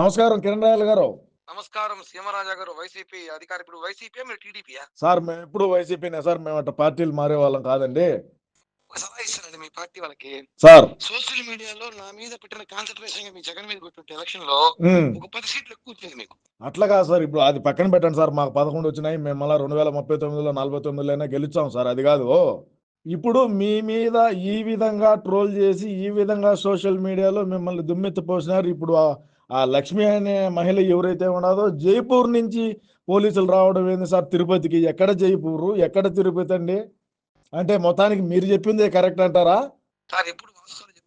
నమస్కారం కిరణ్ రాయల్ గారు. నమస్కారం సీమరాజా గారు వైసీపీ అధికారి. ఇప్పుడు వైసీపీ మీరు టీడీపీయా? సార్ మేము ఎప్పుడు వైసీపీనే సార్. మేము అట్లా పార్టీలు మారే వాళ్ళం కాదండి. ఒక సలహా ఇస్తానండి మీ పార్టీ వాళ్ళకి. సార్. సోషల్ మీడియాలో నా మీద పెట్టిన కాన్సన్ట్రేషన్ మీ జగన్ మీద ఎలక్షన్లో ఒక పది సీట్లు ఎక్కువ వచ్చింది మీకు. అట్లా కాదు సార్. ఇప్పుడు అది పక్కన పెట్టండి సార్. మాకు పదకొండు వచ్చినాయి. మేము మళ్ళీ రెండు వేల ముప్పై తొమ్మిదిలో నలభై తొమ్మిదిలోనే గెలిచాం సార్. అది కాదు. ఇప్పుడు మీ మీద ఈ విధంగా ట్రోల్ చేసి ఈ విధంగా సోషల్ మీడియాలో మిమ్మల్ని దుమ్మెత్తి పోసినారు. ఇప్పుడు ఆ- లక్ష్మి అనే మహిళ ఎవరైతే ఉన్నదో జైపూర్ నుంచి పోలీసులు రావడం ఏంది సార్? తిరుపతికి. ఎక్కడ జైపూరు? ఎక్కడ తిరుపతి అండి? అంటే మొత్తానికి మీరు చెప్పిందే కరెక్ట్ అంటారా? సార్ ఎప్పుడు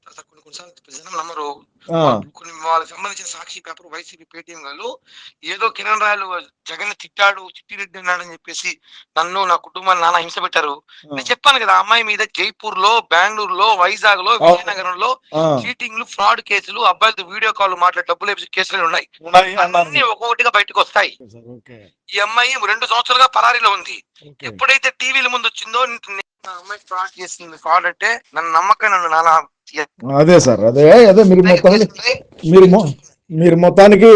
కొన్ని కొన్నిసార్లు జనం నమ్మరు. కొన్ని వాళ్ళకి సంబంధించిన సాక్షి పేపర్ వైసీపీ పేటీఎం వాళ్ళు ఏదో కిరణ్ రాయలు జగన్ తిట్టాడు చిట్టిరెడ్డి అన్నాడని చెప్పేసి నన్ను నా కుటుంబాన్ని నాన్న హింస పెట్టారు. నేను చెప్పాను కదా అమ్మాయి మీద జైపూర్లో బెంగళూరు లో వైజాగ్లో విజయనగరంలో చీటింగ్లు ఫ్రాడ్ కేసులు అబ్బాయిలతో వీడియో కాల్ మాట్లాడి డబ్బులు వేసే కేసులు ఉన్నాయి. అన్ని ఒక్కొక్కటిగా బయటకు వస్తాయి. ఈ అమ్మాయి రెండు సంవత్సరాలుగా పరారీలో ఉంది. ఎప్పుడైతే టీవీల ముందు వచ్చిందో అమ్మాయి ఫ్రాడ్ చేసింది. ఫ్రాడ్ అంటే నన్ను నమ్మకం నన్ను నానా అదే సార్ అదే అదే మీరు మొత్తానికి మీరు మీరు మొత్తానికి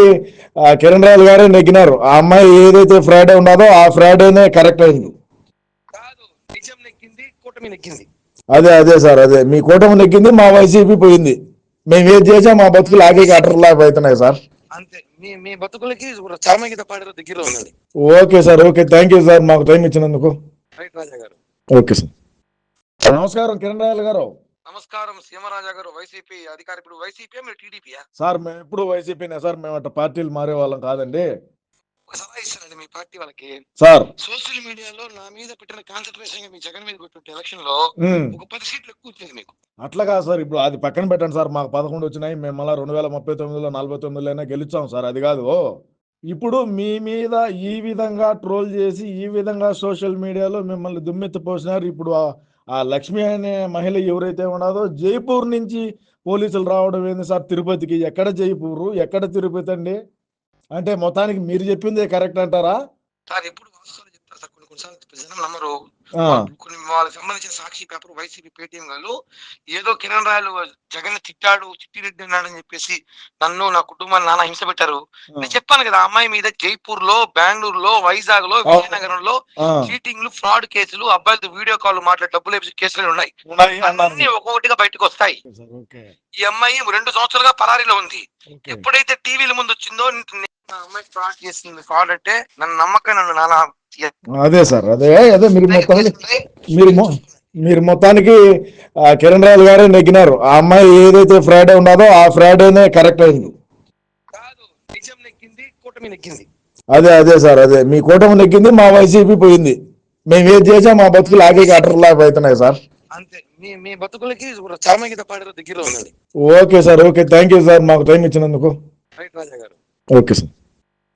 కిరణ్ రాయల్ గారే నెగ్గినారు. ఆ అమ్మాయి ఏదైతే ఫ్రైడే ఉన్నదో ఆ ఫ్రైడేనే కరెక్ట్ అయింది. అదే అదే సార్ అదే. మీ కూటమి నెగ్గింది మా వైసీపీ పోయింది. మేము ఏది చేసాం మా బతుకులు ఆగే లాగా అవుతున్నాయి sir. Okay sir okay. Thank you sir మాకు టైం ఇచ్చినందుకు. Okay sir. నమస్కారం కిరణ్ రాయల్ గారు. నమస్కారం సీమరాజా గారు వైసీపీ అధికారి. ఇప్పుడు వైసీపీ మీరు టీడీపీయా? సార్ మేము ఎప్పుడు వైసీపీనే సార్. మేము అట్లా పార్టీలు మారే వాళ్ళం కాదండి. సలహా ఇస్తానండి మీ పార్టీ వాళ్ళకి. సార్. సోషల్ మీడియాలో నా మీద పెట్టిన కాన్సన్ట్రేషన్ మీ జగన్ మీద పెట్టిన ఎలక్షన్లో. ఒక పది సీట్లు ఎక్కువ వచ్చింది మీకు. అట్లా కాదు సార్. ఇప్పుడు అది పక్కన పెట్టండి సార్. మాకు పదకొండు వచ్చినాయి. మేము మళ్ళీ రెండు వేల ముప్పై తొమ్మిదిలో నలభై తొమ్మిదిలోనే గెలిచాం సార్. అది కాదు. ఇప్పుడు మీ మీద ఈ విధంగా ట్రోల్ చేసి ఈ విధంగా సోషల్ మీడియాలో మిమ్మల్ని దుమ్మెత్తి పోసినారు. ఇప్పుడు ఆ- లక్ష్మి అనే మహిళ ఎవరైతే ఉన్నదో జైపూర్ నుంచి పోలీసులు రావడం ఏంది సార్ తిరుపతికి? ఎక్కడ జైపూరు? ఎక్కడ తిరుపతి అండి? అంటే మొత్తానికి మీరు చెప్పిందే కరెక్ట్ అంటారా? సార్ ఎప్పుడు వాస్తవాలు చెప్తారు సార్ కొన్ని కొన్నిసార్లు. జనం నమ్మరు. కొన్ని వాళ్ళకి సంబంధించిన సాక్షి పేపర్ వైసీపీ పేటీఎం వాళ్ళు ఏదో కిరణ్ రాయలు జగన్ తిట్టాడు చిట్టిరెడ్డి అన్నాడని చెప్పేసి నన్ను నా కుటుంబాన్ని నాన్న హింస పెట్టారు. నేను చెప్పాను కదా అమ్మాయి మీద జైపూర్లో బెంగళూరు లో వైజాగ్లో విజయనగరంలో చీటింగ్లు ఫ్రాడ్ కేసులు అబ్బాయిలతో వీడియో కాల్ మాట్లాడి డబ్బులు వేసే కేసులు ఉన్నాయి. అన్ని ఒక్కొక్కటిగా బయటకు వస్తాయి ఈ అమ్మాయి రెండు సంవత్సరాలుగా పరారీలో ఉంది. ఎప్పుడైతే టీవీల ముందు వచ్చిందో అమ్మాయి ఫ్రాడ్ చేసింది ఫ్రాడ్ అంటే నన్ను నమ్మకం నన్ను నానా అదే సార్ అదే అదే మీరు మొత్తానికి మీరు మొ- మీరు మొత్తానికి కిరణ్ రాయల్ గారే నెగ్గినారు. ఆ అమ్మాయి ఏదైతే ఫ్రైడే ఉన్నదో ఆ ఫ్రైడేనే కరెక్ట్ అయింది. కాదు నిజం నెక్కింది కూటమి నెక్కింది అదే అదే సార్ అదే. మీ కూటమి నెగ్గింది మా వైసీపీ పోయింది. మేము ఏది చేసాం మా బతుకులు ఆగే లాగా అవుతున్నాయి సార్. అంతే. మీ మీ బతుకులకి చరమగీత పాడే దగ్గరలో ఉన్నది okay sir okay. Thank you sir మాకు టైం ఇచ్చినందుకు. Right Raja garu. Okay sir.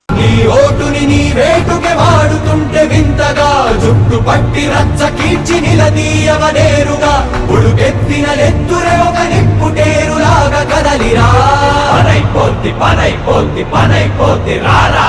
నీ ఓటుని నీ వేటుకే వాడుతుంటే వింతగా జుట్టు పట్టి రచ్చ కీర్చి నిలదీయవనేరుగా ఉడుకెత్తిన నెత్తురే ఒక నిప్పుటేరులాగా కదలిరా. పనైపోద్ది పనైపోద్ది పనైపోద్ది రారా.